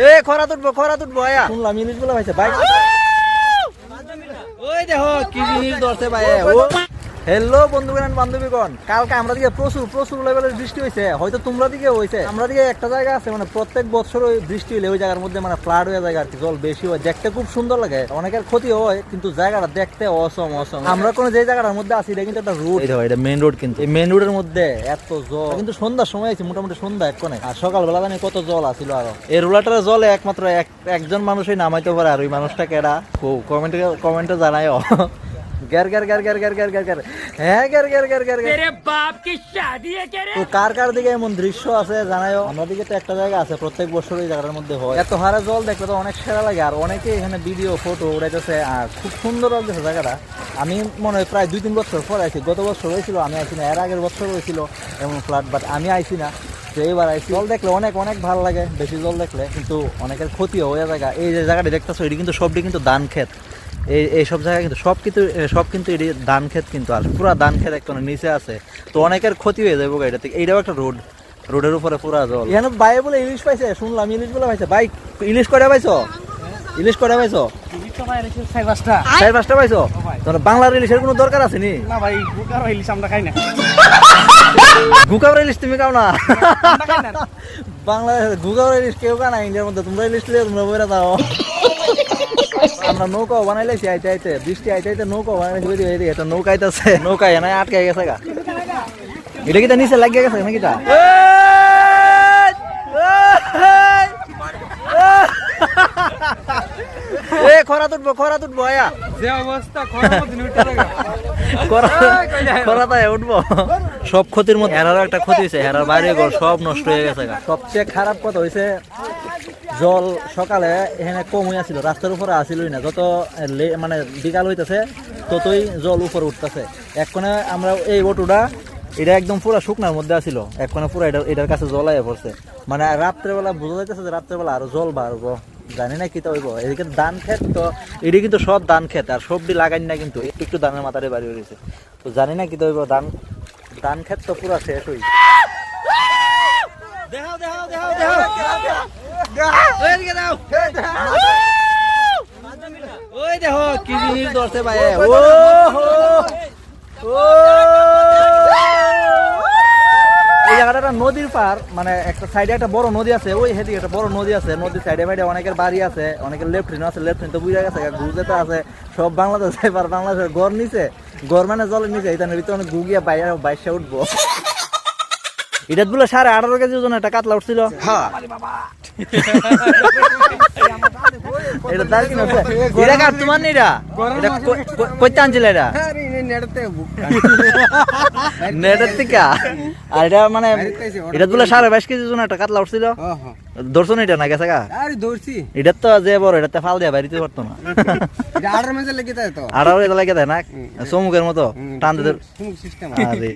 এ খরা তুটবো খরা তুটবো আয়া। শুনলাম ইলিশগুলো ভাইছে ভাই ওই দেখো কি জিনিস ধরছে ভাই ও। হ্যালো বন্ধুগণ বান্ধবীগণ। কালকে আমরা দিকে প্রচুর প্রচুর লেভেলের বৃষ্টি হয়েছে হয়তো তোমরা দিকে হয়েছে আমরা দিকে একটা জায়গা আছে মানে প্রত্যেক বছর ওই বৃষ্টি হলে ওই জায়গার মধ্যে মানে ফ্লাড হয়ে যায় আর কি জল বেশি হয়। দেখতে খুব সুন্দর লাগে। অনেকের ক্ষতি হয় কিন্তু জায়গাটা দেখতে অসম অসম আমরা কোন যে জায়গাটার মধ্যে আছি এটা কিন্তু একটা রোড এটা মেইন রোড কিন্তু। এই মেইন রোডের মধ্যে এত জল। কিন্তু সন্ধ্যার সময় আছে মোটামুটি সন্ধ্যা এক কোণে আর সকালবেলা জানি কত জল আছিল আরও। এই রোলাটার জলে একমাত্র এক- একজন মানুষই নামাইতে পারে আর ওই মানুষটা কেডা? কমেন্টে কমেন্টে জানাইও গ্যার গ্যার গ্যার গ্যার গ্যার গ্যার গ্যার গ্যার হ্যাঁ গ্যার গ্যার গ্যার গ্যার গ্যার तेरे बाप की शादी है क्या रे তো কার কার দিকে এমন দৃশ্য আছে জানাইও আমার দিকে তো একটা জায়গা আছে প্রত্যেক বছর ওই জায়গার মধ্যে হয় এত হারে জল দেখলে তো অনেক সেরা লাগে আর অনেকে এখানে ভিডিও ফটো উড়াইতেছে আর খুব সুন্দর লাগতেছে জায়গাটা আমি মনে হয় প্রায় দুই তিন বছর পর আইছি গত বছর হয়েছিল আমি আইছি না এর আগের বছর হয়েছিল এমন ফ্ল্যাট বাট আমি আইছি না তো এইবার আইছি জল দেখলে অনেক অনেক ভালো লাগে বেশি জল দেখলে কিন্তু অনেকের ক্ষতিও হয়ে জায়গা এই যে জায়গাটা দেখতেছো এটি কিন্তু সবটি কিন্তু ধান ক্ষেত এই এই সব জায়গায় কিন্তু সব কিন্তু সব কিন্তু এটি ধান ক্ষেত কিন্তু আর পুরা ধান ক্ষেত একটা নিচে আছে। তো অনেকের ক্ষতি হয়ে যাবে এটা থেকে এইটাও একটা রোড। রোডের উপরে পুরা জল। এখানে ভাই বলে ইলিশ পাইছে শুনলাম ইলিশ বলে পাইছে। ভাই ইলিশ করে পাইছো? ইলিশ করে পাইছো? চার পাঁচটা। পাইছো? তোমার বাংলার ইলিশের কোনো দরকার আছে নি? না ভাই বুকার ইলিশ আমরা খাই না। গুকাবরা ইলিশ তুমি খাও না? বাংলাদেশ গুকাবরা ইলিশ কেউ খায় না ইন্ডিয়ার মধ্যে। তোমরা ইলিশ লিয়ে তোমরা বইরা দাও আমরা নৌকাও বানাইলেছি আইতে আইতে। বৃষ্টি আইতে আইতে নৌকাও বানাইলেছি বুঝি এই একটা নৌকা আইতাছে। নৌকা এনে আটকে গেছে গা। এটা কি তা নিচে লাগিয়ে গেছে নাকি তা? এ খরা তুটবো খরা তুটবো আয়া। যে অবস্থা উঠবো। সব ক্ষতির মধ্যে হেরারও একটা ক্ষতি হয়েছে হেরার বাইরে ঘর সব নষ্ট হয়ে গেছে সবচেয়ে খারাপ কথা হয়েছে জল সকালে এখানে কম আছিল রাস্তার উপরে আসিলই না। যত মানে বিকাল হইতেছে, ততই জল উপরে উঠতেছে। এক্ষণে আমরা এই অটোটা এটা একদম পুরো শুকনার মধ্যে আসিল। এক্ষণে পুরো এটা, এটার কাছে জল আইয়া পড়ছে। মানে রাত্রেবেলা বোঝা যাইতেছে যে রাত্রেবেলা আরও জল বাড়বো জানি না কি তো হইব। এদিকে ধান খেত তো, এটি কিন্তু সব ধান খেত আর সবজি লাগাই না কিন্তু, একটু একটু ধানের মাথারে বাড়ি হয়েছে তো জানি না কি তো হইব, ধান ধান ক্ষেত তো পুরো শেষ হই। দেখাও দেখাও দেখাও দেখাও। ওইদিকে দাও ওই দেখো কি জিনিস ধরছে ভাই ও ও এই জায়গাটা একটা নদীর পার মানে একটা সাইডে একটা বড় নদী আছে ওই হেদিকে একটা বড় নদী আছে। নদীর সাইডে সাইডে অনেকের বাড়ি আছে অনেকের লেফটিন আছে লেফটিন তো বুঝা গেছে গুজরাতে আছে। সব বাংলাদেশ এবার বাংলাদেশের গড় নিচে গড় মানে জলের নিচে এখানে ভিতরে অনেক গুগিয়া বাইরে বাইশে উঠবো। এটা গুলো সাড়ে আঠারো কেজি ওজন একটা কাতলা উঠছিল। এটা তার কি এটা কার তোমার নি এটা এটা কই- কই- কইতে আনছিল এটা? নেটের থেকে? আর এটা মানে এটা গুলো সাড়ে বাইশ কেজি ওজন একটা কাতলা উঠছিল। ধরছো না এটা না গেছে গা? তো যে বড় এটাতে ফাল দিয়া বাড়িতে পারতো না। লেগে যায় তো। আঠারো চমুকের মতো টান দিতে সিস্টেম আরে।